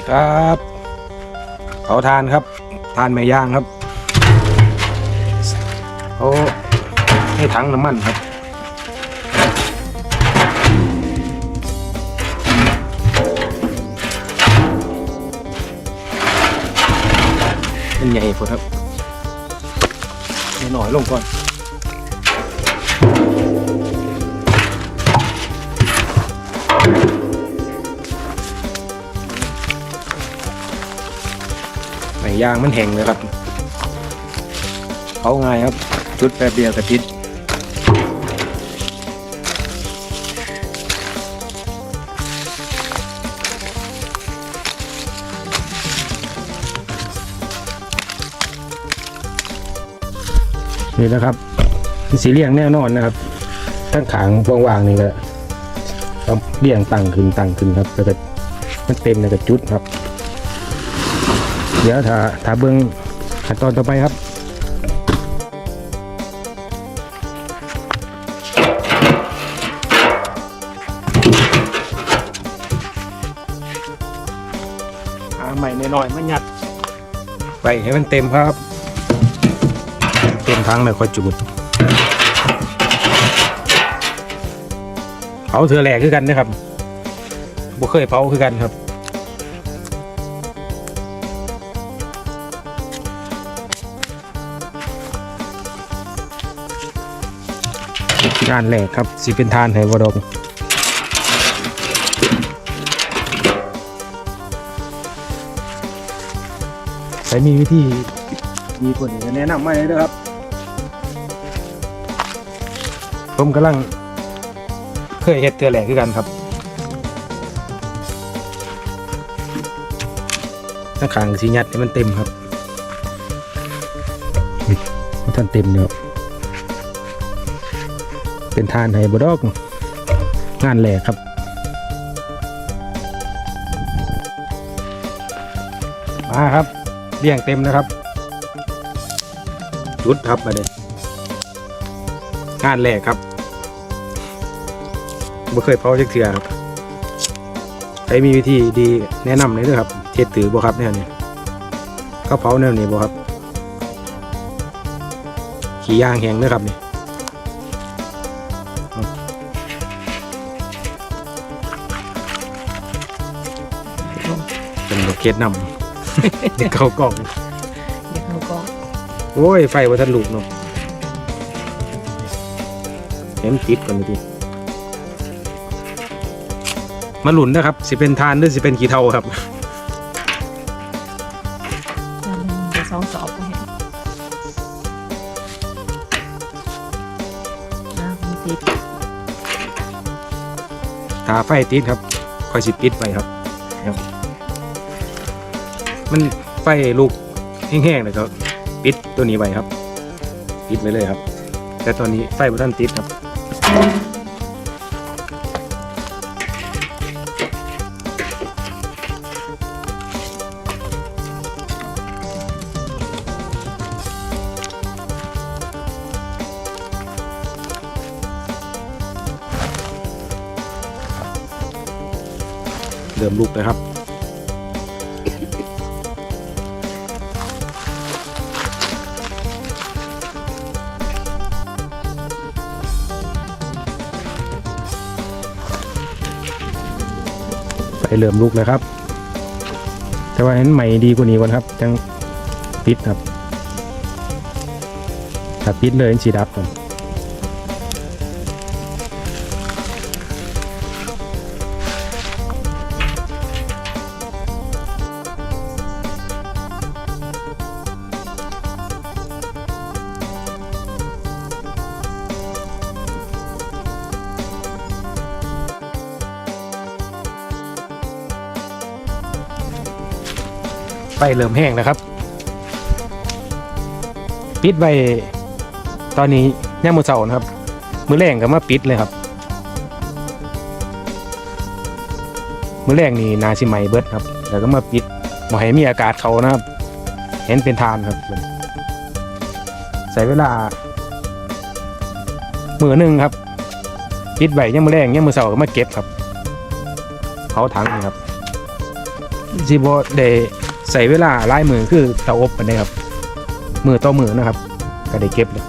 ดีครับเผาทานครับ ทานไม่ย่างครับเขาให้ถังน้ำมันครับมันใหญ่พอครับหน่อยลงก่อน ยางมันแห้งเลยครับเขาง่ายครับจุดแป๊บเดียวกระติดนี่นะครับสีเลี่ยงแน่นอนนะครับทั้งขางว่างๆนี่ก็ต้องเลี่ยงตั้งขึ้นตั้งขึ้นครับแล้วก็มันเต็มแล้วก็จุดครับ เดี๋ยวถ้าถ้าเบิ้งขั้นตอนต่อไปครับหาใหม่หน่อยๆมาหยัดไปให้มันเต็มครับ เต็มทั้งเลยค่อยจุดเผาเถื่อแหลกคือกันนะครับบ่เคยเผาคือกันครับ งานแรกครับสิเป็นทานให้บดงใครมีวิธีมีคนก็แนะนำมาเลยนะครับ ผมกำลังเคยเฮ็ดเตือแหลกคือกันครับถ้าขางสียัดให้มันเต็มครับมันทันเต็มเนาะ เป็นทานไฮบดอกงานแหลกครับมาครับเลี้ยงเต็มนะครับ จุดครับมาเด็งานแหลกครับไม่เคยเผาจักเถื่อครับใครมีวิธีดีแนะนำเลยด้วยครับเทศถือบ่ครับเนี่ยนี่เขาเผาแนวนี้บ่ครับ ขี่ยางแหงเด้อครับนี่ เป็นโลเคสนำ เด็กเขากล่อง เดี๋ยวเขาก็โอ้ย ไฟว่าทันลูกเนาะเห็นติดก่อนทีมาหลุนนะครับ สิเป็นทานหรือสิเป็นกี่เท่าครับจะมันจะสองสอบก็เห็นนะมันติดถ้าไฟติดครับค่อยสิปิดไปครับครับ มันไฟลูกแห้งๆเลยก็ปิดตัวนี้ไว้ครับ ปิดไว้เลยครับ แต่ตอนนี้ไฟบ่ทันติดครับเริ่มลุกเลยครับ ไปเริ่มลุกแลยครับ แต่ว่าเห็นใหม่ดีกว่านี้ก่อนครับจังปิดครับถ้าปิดเลยสีดับครั ไฟเริ่มแห้งแล้วครับ ปิดไว้ตอนนี้ย่ามมือเสานะครับ มือแรงก็มาปิดเลยครับ มือแรงนี่นาชิไมเบิร์ดครับ แล้วก็มาปิดหมอให้มีอากาศเขานะครับ เห็นเป็นทานครับ ใส่เวลามือหนึ่งครับ ปิดไว้ย่ามมือแรงย่ามมือเสาก็มาเก็บครับเผาถังนี่ครับสิบ่ได้ ใส่เวลาหลายมือคือเตาอบปานใดครับมือต่อมือนะครับ ก็ได้เก็บเลย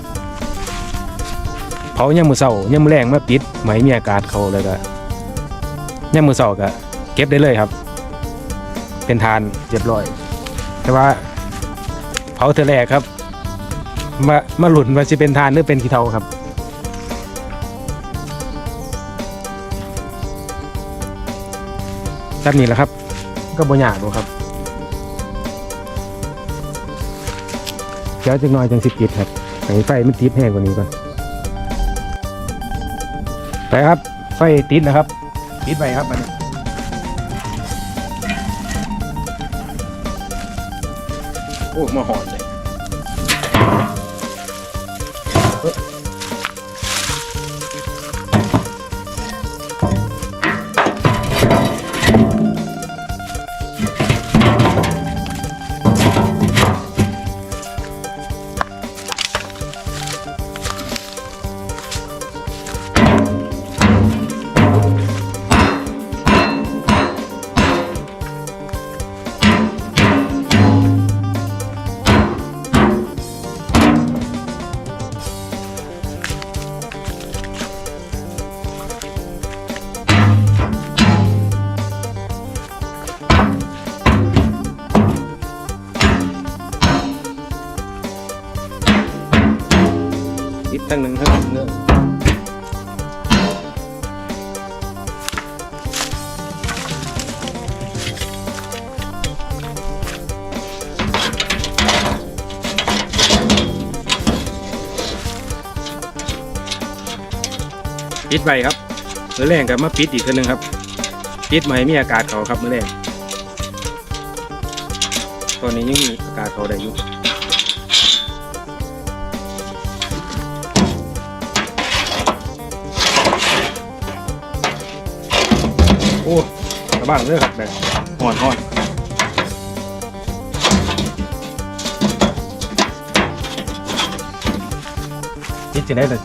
เผายามมื้อเช้ายามมื้อแรงมาปิดไหมมีอากาศเข้าแล้วก็ยามมื้อเช้าก็เก็บได้เลยครับ เป็นทานเรียบร้อย แต่ว่าเผาเทอแรกครับมามาหลุนว่าสิเป็นทานหรือเป็นขี้เทาครับแบบนี้แหละครับ ก็บ่ยากหรอกครับ เดี๋ยวจังน้อยจังสิปิดครับให้ไฟมันติดแห้งกว่านี้ก่อนไปครับ ไฟติดนะครับ ติดไปครับมันโอ้มาหอนเลย ทั้งหนึ่งทั้งหนึ่งเนื้อปิดไปครับมือแรงกับมาปิดอีกทีหนึงครับ ปิดมาให้มีอากาศเขาครับมือแรงตอนนี้ยังมีอากาศเขาได้อยู่ บ้านเลยครับแบบห่อนห่อนคิดจะได้เลย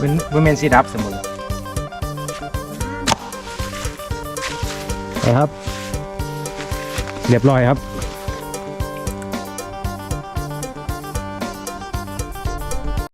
เป็นเป็นเมนซีดับสมมุตินะครับ เรียบร้อยครับ